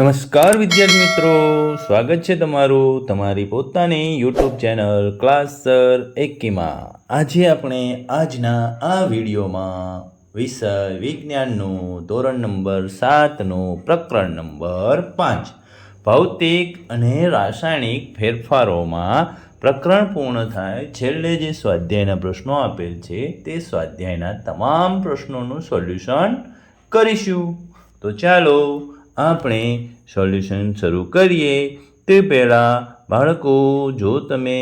નમસ્કાર વિદ્યાર્થી મિત્રો, સ્વાગત છે તમારું તમારી પોતાની યુટ્યુબ ચેનલ ક્લાસ સર એક્કીમાં આજે આપણે આજના આ વિડીયોમાં વિષય વિજ્ઞાનનું ધોરણ નંબર સાતનું પ્રકરણ નંબર પાંચ. ભૌતિક અને રાસાયણિક ફેરફારોમાં પ્રકરણ પૂર્ણ થાય, છેલ્લે જે સ્વાધ્યાયના પ્રશ્નો આપેલ છે, તે સ્વાધ્યાયના તમામ પ્રશ્નોનું સોલ્યુશન કરીશું. તો ચાલો આપણે સોલ્યુશન શરૂ કરીએ. તે પહેલાં બાળકો, જો તમે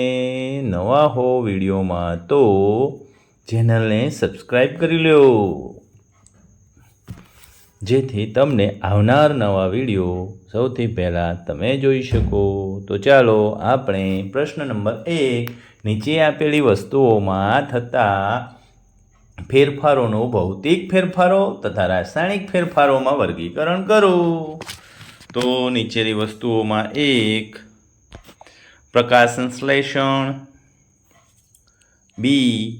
નવા હો વિડીયોમાં, તો ચેનલને સબસ્ક્રાઈબ કરી લો જેથી તમને આવનાર નવા વીડિયો સૌથી પહેલાં તમે જોઈ શકો. તો ચાલો આપણે પ્રશ્ન નંબર એક નીચે આપેલી વસ્તુઓમાં થતા ફેરફારોનું ભૌતિક ફેરફારો તથા રાસાયણિક ફેરફારોમાં વર્ગીકરણ કરો. તો નીચેની વસ્તુઓમાં એક, પ્રકાશ સંશ્લેષણ. બી,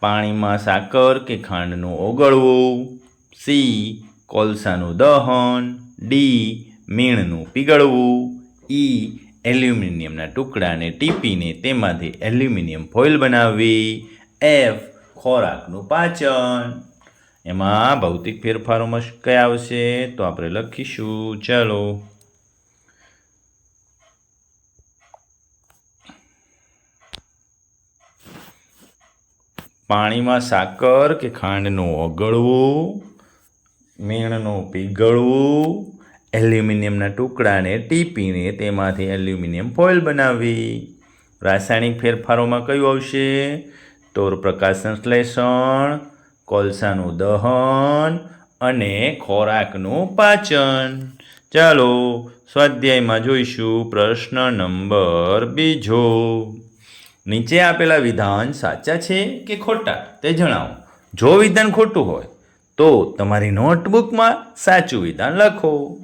પાણીમાં સાકર કે ખાંડનું ઓગળવું. સી, કોલસાનું દહન. ડી, મીણનું પીગળવું. ઈ, એલ્યુમિનિયમના ટુકડાને ટીપીને તેમાંથી એલ્યુમિનિયમ ફોઇલ બનાવવી. એફ ખોરાકનું પાચન. એમાં ભૌતિક ફેરફારોમાં કયા આવશે? તો આપણે લખીશું, ચલો. પાણીમાં સાકર કે ખાંડનું ઓગળવું, મીણનું પીગળવું, એલ્યુમિનિયમના ટુકડાને ટીપીને તેમાંથી એલ્યુમિનિયમ ફોઇલ બનાવવી. રાસાયણિક ફેરફારોમાં કયું આવશે? તો પ્રકાશ સંશ્લેષણ કોલસાનું દહન અને ખોરાકનું પાચન. ચાલો સ્વાધ્યાયમાં જોઈશું પ્રશ્ન નંબર બીજો. નીચે આપેલા વિધાન સાચા છે કે ખોટા તે જણાવો. જો વિધાન ખોટું હોય, તો તમારી નોટબુકમાં સાચું વિધાન લખો.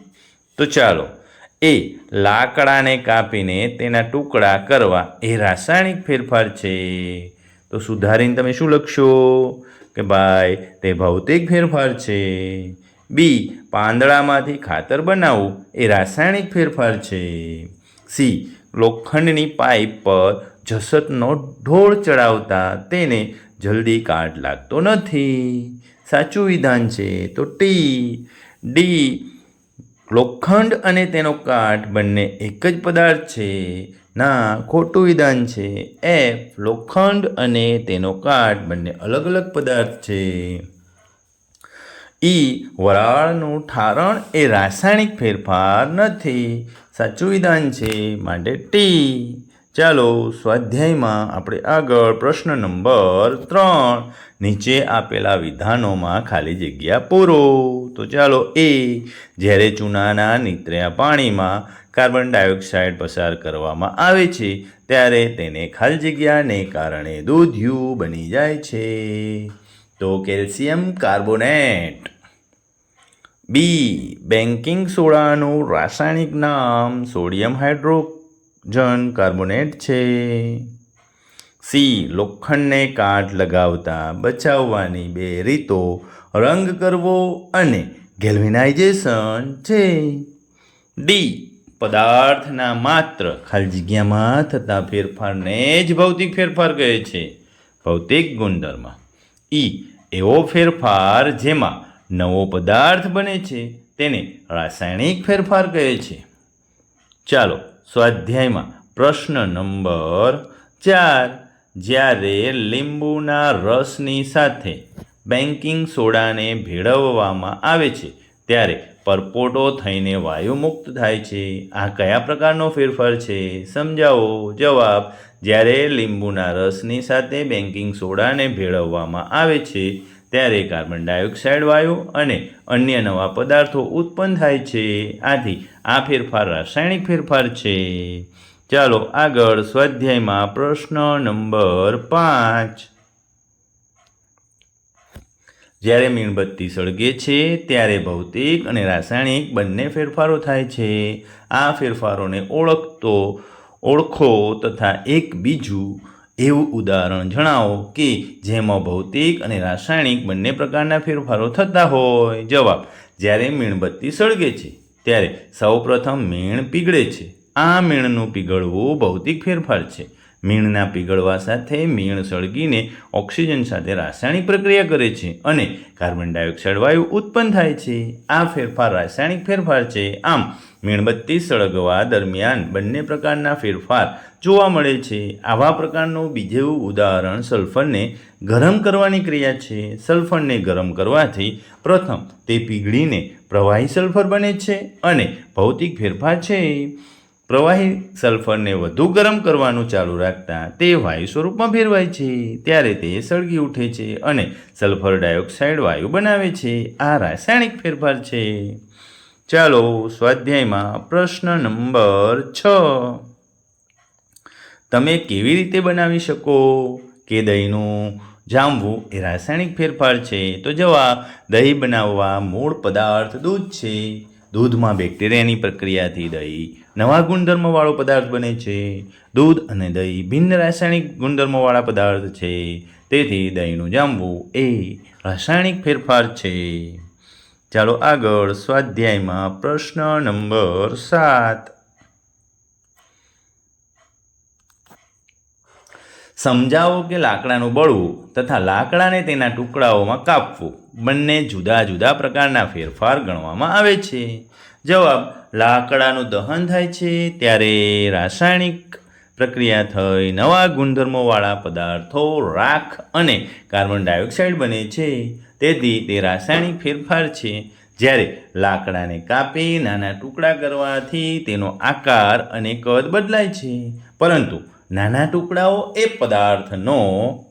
તો ચાલો, એ લાકડાને કાપીને તેના ટુકડા કરવા એ રાસાયણિક ફેરફાર છે. તો સુધારીને તમે શું લખશો? કે ભાઈ, તે ભૌતિક ફેરફાર છે. બી, પાંદડામાંથી ખાતર બનાવવું એ રાસાયણિક ફેરફાર છે. સી, લોખંડની પાઇપ પર જસતનો ઢોળ ચડાવતા તેને જલ્દી કાટ લાગતો નથી. સાચું વિધાન છે. તો ટી, ડી, લોખંડ અને તેનો કાટ બંને એક જ પદાર્થ છે. ના, ખોટું વિધાન છે. એફ લોખંડ અને તેનો કાટ બંને અલગ અલગ પદાર્થ છે. ઈ વરાળનું ઠારણ એ રાસાયણિક ફેરફાર નથી. સાચું વિધાન છે માટે ટી ચાલો, સ્વાધ્યાયમાં આપણે આગળ પ્રશ્ન નંબર ત્રણ, નીચે આપેલા વિધાનોમાં ખાલી જગ્યા પૂરો. તો ચાલો એ જ્યારે ચૂનાના નીતર્યા પાણીમાં કાર્બન ડાયોક્સાઇડ પસાર કરવામાં આવે છે, ત્યારે તેને ખાલી જગ્યાને કારણે દૂધિયું બની જાય છે. તો કેલ્શિયમ કાર્બોનેટ. બી બેન્કિંગ સોડાનું રાસાયણિક નામ સોડિયમ હાઇડ્રોજન કાર્બોનેટ છે. સી, લોખંડને કાટ લગાવતા બચાવવાની બે રીતો રંગ કરવો અને ગેલ્વિનાઇઝેશન છે. ડી પદાર્થના માત્ર ખાલી જગ્યામાં થતા ફેરફારને જ ભૌતિક ફેરફાર કહે છે. ભૌતિક ગુણધર્મ. ઈ એવો ફેરફાર જેમાં નવો પદાર્થ બને છે, તેને રાસાયણિક ફેરફાર કહે છે. ચાલો સ્વાધ્યાયમાં પ્રશ્ન નંબર ચાર. જ્યારે લીંબુના રસની સાથે બેન્કિંગ સોડાને ભેળવવામાં આવે છે ત્યારે પરપોટો થઈને વાયુ મુક્ત થાય છે. આ કયા પ્રકારનો ફેરફાર છે? સમજાવો. જવાબ, જ્યારે લીંબુના રસની સાથે બેન્કિંગ સોડાને ભેળવવામાં આવે છે, ત્યારે કાર્બન ડાયોક્સાઇડ વાયુ અને અન્ય નવા પદાર્થો ઉત્પન્ન થાય છે. આથી આ ફેરફાર રાસાયણિક ફેરફાર છે. ચાલો આગળ સ્વાધ્યાયમાં પ્રશ્ન નંબર પાંચ. જ્યારે મીણબત્તી સળગે છે, ત્યારે ભૌતિક અને રાસાયણિક બંને ફેરફારો થાય છે. આ ફેરફારોને ઓળખતો, ઓળખો તથા એક બીજું એવું ઉદાહરણ જણાવો કે જેમાં ભૌતિક અને રાસાયણિક બંને પ્રકારના ફેરફારો થતા હોય. જવાબ, જ્યારે મીણબત્તી સળગે છે, ત્યારે સૌપ્રથમ મીણ પીગળે છે. આ મીણનું પીગળવું ભૌતિક ફેરફાર છે. મીણના પીગળવા સાથે મીણ સળગીને ઓક્સિજન સાથે રાસાયણિક પ્રક્રિયા કરે છે અને કાર્બન ડાયોક્સાઇડ વાયુ ઉત્પન્ન થાય છે. આ ફેરફાર રાસાયણિક ફેરફાર છે. આમ, મીણબત્તી સળગવા દરમિયાન બંને પ્રકારના ફેરફાર જોવા મળે છે. આવા પ્રકારનું બીજું ઉદાહરણ સલ્ફરને ગરમ કરવાની ક્રિયા છે. સલ્ફરને ગરમ કરવાથી પ્રથમ તે પીગળીને પ્રવાહી સલ્ફર બને છે અને ભૌતિક ફેરફાર છે. પ્રવાહી સલ્ફરને વધુ ગરમ કરવાનું ચાલુ રાખતા તે વાયુ સ્વરૂપમાં ફેરવાય છે. ત્યારે તે સળગી ઉઠે છે અને સલ્ફર ડાયોક્સાઇડ વાયુ બનાવે છે. આ રાસાયણિક ફેરફાર છે. ચાલો સ્વાધ્યાયમાં પ્રશ્ન નંબર છ. તમે કેવી રીતે બનાવી શકો? કે દહીંનું જામવું એ રાસાયણિક ફેરફાર છે. તો જવાબ, દહીં બનાવવા મૂળ પદાર્થ દૂધ છે. દૂધમાં બેક્ટેરિયાની પ્રક્રિયાથી દહીં નવા ગુણધર્મવાળો પદાર્થ બને છે. દૂધ અને દહીં ભિન્ન રાસાયણિક ગુણધર્મવાળા પદાર્થ છે. તેથી દહીંનું જામવું એ રાસાયણિક ફેરફાર છે. ચાલો આગળ સ્વાધ્યાયમાં પ્રશ્ન નંબર સાત. સમજાવો કે લાકડાનું બળવું તથા લાકડાને તેના ટુકડાઓમાં કાપવું. બંને જુદા જુદા પ્રકારના ફેરફાર ગણવામાં આવે છે. જવાબ, લાકડાનું દહન થાય છે ત્યારે રાસાયણિક પ્રક્રિયા થઈ નવા ગુણધર્મોવાળા પદાર્થો, રાખ અને કાર્બન ડાયોક્સાઇડ બને છે. તેથી તે રાસાયણિક ફેરફાર છે. જ્યારે લાકડાને કાપી નાના ટુકડા કરવાથી તેનો આકાર અને કદ બદલાય છે. પરંતુ નાના ટુકડાઓ એ પદાર્થનો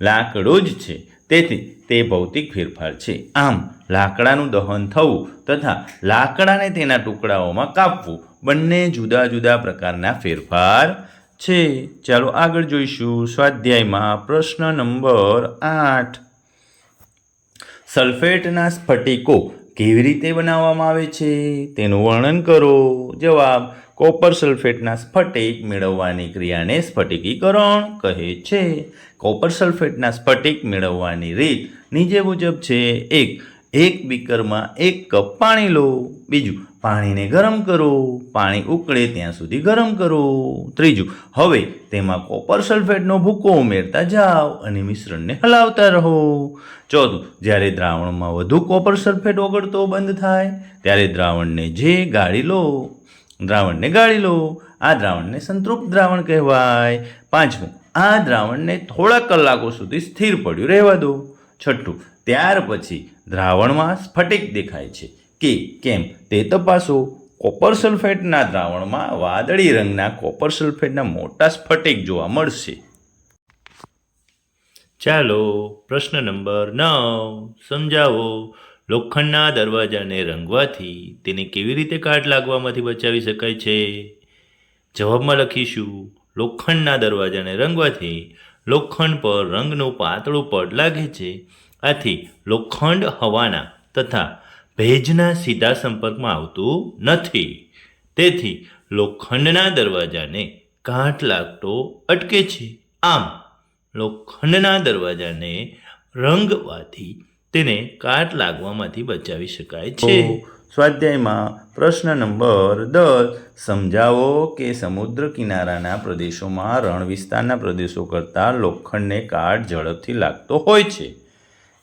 લાકડું જ છે. તેથી તે ભૌતિક ફેરફાર છે. આમ, લાકડાનું દહન થવું તથા લાકડાને તેના ટુકડાઓમાં કાપવું બંને જુદા જુદા પ્રકારના ફેરફાર છે. ચાલો આગળ જોઈશું. સ્વાધ્યાયમાં પ્રશ્ન નંબર આઠ. સલ્ફેટના સ્ફટિકો કેવી રીતે બનાવવામાં આવે છે? તેનું વર્ણન કરો. જવાબ કોપર સલ્ફેટના સ્ફટિક મેળવવાની ક્રિયાને સ્ફટિકીકરણ કહે છે. કોપર સલ્ફેટના સ્ફટિક મેળવવાની રીત નીચે મુજબ છે. એક એક બીકરમાં એક કપ પાણી લો. બીજું, પાણીને ગરમ કરો. પાણી ઉકળે ત્યાં સુધી ગરમ કરો. ત્રીજું, હવે તેમાં કોપર સલ્ફેટનો ભૂકો ઉમેરતા જાઓ અને મિશ્રણને હલાવતા રહો. ચોથું, જ્યારે દ્રાવણમાં વધુ કોપર સલ્ફેટ ઓગળતો બંધ થાય, ત્યારે દ્રાવણને જે ગાળી લો દ્રાવણને ગાળી લો. આ દ્રાવણને સંતૃપ્ત દ્રાવણ કહેવાય. પાંચમું, આ દ્રાવણને થોડા કલાકો સુધી સ્થિર પડ્યું રહેવા દો. છઠ્ઠું, ત્યાર પછી દ્રાવણમાં સ્ફટિક દેખાય છે કે કેમ તે તપાસો. કોપર સલ્ફેટના દ્રાવણમાં વાદળી રંગના કોપર સલ્ફેટના મોટા સ્ફટિક જોવા મળશે. ચાલો, પ્રશ્ન નંબર નવ, સમજાવો. લોખંડના દરવાજાને રંગવાથી તેને કેવી રીતે કાટ લાગવામાંથી બચાવી શકાય છે? જવાબમાં લખીશું, લોખંડના દરવાજાને રંગવાથી લોખંડ પર રંગનું પાતળું પડ લાગે છે. આથી લોખંડ હવાના તથા ભેજના સીધા સંપર્કમાં આવતું નથી. તેથી લોખંડના દરવાજાને કાટ લાગતો અટકે છે. આમ, લોખંડના દરવાજાને રંગવાથી તેને કાટ લાગવામાંથી બચાવી શકાય છે. સ્વાધ્યાયમાં પ્રશ્ન નંબર દસ. સમજાવો કે સમુદ્ર કિનારાના પ્રદેશોમાં રણ વિસ્તારના પ્રદેશો કરતાં લોખંડને કાટ ઝડપથી લાગતો હોય છે.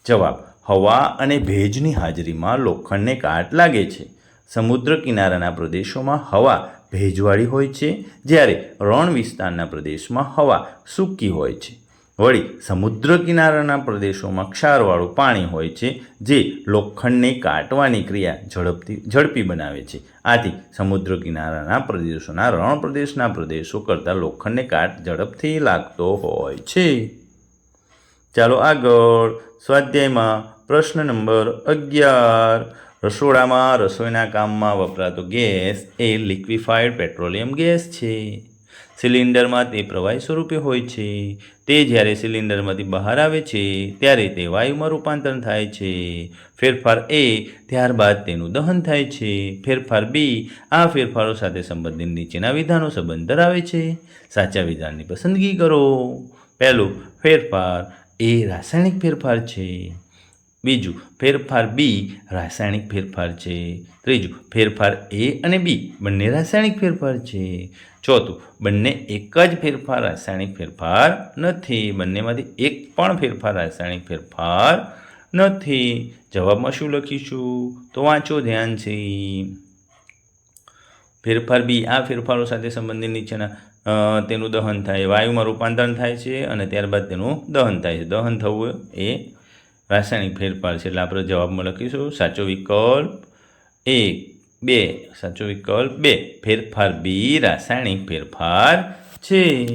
જવાબ, હવા અને ભેજની હાજરીમાં લોખંડને કાટ લાગે છે. સમુદ્ર કિનારાના પ્રદેશોમાં હવા ભેજવાળી હોય છે, જ્યારે રણ વિસ્તારના પ્રદેશમાં હવા સૂકી હોય છે. વળી સમુદ્ર કિનારાના પ્રદેશોમાં ક્ષારવાળું પાણી હોય છે, જે લોખંડને કાટવાની ક્રિયા ઝડપથી, ઝડપી બનાવે છે. આથી સમુદ્ર કિનારાના પ્રદેશોના રણ પ્રદેશના પ્રદેશો કરતાં લોખંડને કાટ ઝડપથી લાગતો હોય છે. ચાલો આગળ, સ્વાધ્યાયમાં પ્રશ્ન નંબર અગિયાર. રસોડામાં રસોઈના કામમાં વપરાતો ગેસ એ લિક્વિફાઈડ પેટ્રોલિયમ ગેસ છે. સિલિન્ડરમાં તે પ્રવાહી સ્વરૂપે હોય છે. તે જ્યારે સિલિન્ડરમાંથી બહાર આવે છે, ત્યારે તે વાયુમાં રૂપાંતર થાય છે. ફેરફાર એ ત્યારબાદ તેનું દહન થાય છે. ફેરફાર બી આ ફેરફારો સાથે સંબંધિત નીચેના વિધાનો સંબંધ ધરાવે છે. સાચા વિધાનની પસંદગી કરો. પહેલું ફેરફાર એ રાસાયણિક ફેરફાર છે. બીજું ફેરફાર બી રાસાયણિક ફેરફાર છે. ત્રીજું ફેરફાર એ અને બી બંને રાસાયણિક ફેરફાર છે. ચોથું બંને એક જ ફેરફાર રાસાયણિક ફેરફાર નથી. બંનેમાંથી એક પણ ફેરફાર રાસાયણિક ફેરફાર નથી. જવાબમાં શું લખીશું? તો વાંચો ધ્યાનથી ફેરફાર બી આ ફેરફારો સાથે સંબંધિત નીચેના તેનું દહન થાય. વાયુમાં રૂપાંતરણ થાય છે અને ત્યારબાદ તેનું દહન થાય છે. દહન થવું એ રાસાયણિક ફેરફાર છે એટલે આપણે જવાબમાં લખીશું, સાચો વિકલ્પ એક બે, સાચો વિકલ્પ બે, ફેરફાર બી, રાસાયણિક ફેરફાર છે.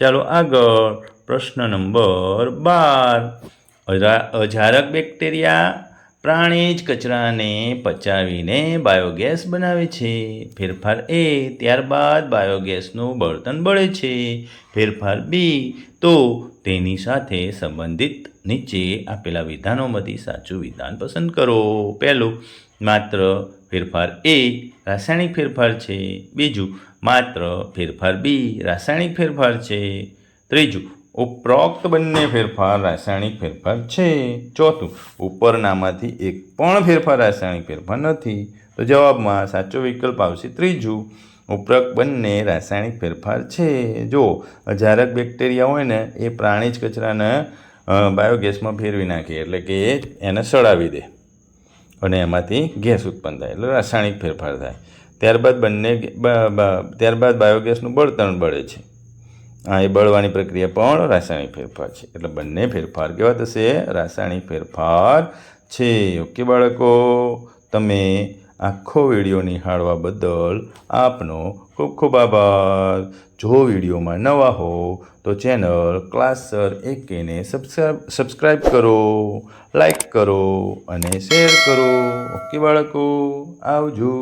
ચાલો આગળ, પ્રશ્ન નંબર બાર. અજા- અજારક બેક્ટેરિયા પ્રાણી જ કચરાને પચાવીને બાયોગેસ બનાવે છે. ફેરફાર એ, ત્યારબાદ બાયોગેસનું બળતણ બળે છે. ફેરફાર બી, તો તેની સાથે સંબંધિત નીચે આપેલા વિધાનોમાંથી સાચું વિધાન પસંદ કરો. પહેલું, માત્ર ફેરફાર એ રાસાયણિક ફેરફાર છે. બીજું, માત્ર ફેરફાર બી રાસાયણિક ફેરફાર છે. ત્રીજું, ઉપરોક્ત બંને ફેરફાર રાસાયણિક ફેરફાર છે. ચોથું, ઉપરનામાંથી એક પણ ફેરફાર રાસાયણિક ફેરફાર નથી. તો જવાબમાં સાચો વિકલ્પ આવશે ત્રીજું, ઉપરોક્ત બંને રાસાયણિક ફેરફાર છે. જો અજારક બેક્ટેરિયા હોય ને, એ પ્રાણી જ કચરાને બાયોગેસમાં ફેરવી નાખીએ એટલે કે એને સળાવી દે. અને એમાંથી ગેસ ઉત્પન્ન થાય. એટલે રાસાયણિક ફેરફાર થાય. ત્યારબાદ બંને ત્યારબાદ બાયોગેસનું બળતણ બળે છે. આ એ બળવાની પ્રક્રિયા પણ રાસાયણિક ફેરફાર છે. એટલે બંને ફેરફાર કેવા થશે? રાસાયણિક ફેરફાર છે. ઓકે બાળકો, તમે આખો વીડિયો નિહાળવા બદલ આપનો ખૂબ ખૂબ આભાર. જો વિડીયોમાં નવા હો, તો ચેનલ ક્લાસર એકેને સબસ્ક્રાઈબ સબસ્ક્રાઈબ કરો લાઈક કરો અને શેર કરો. ઓકે બાળકો, આવજો.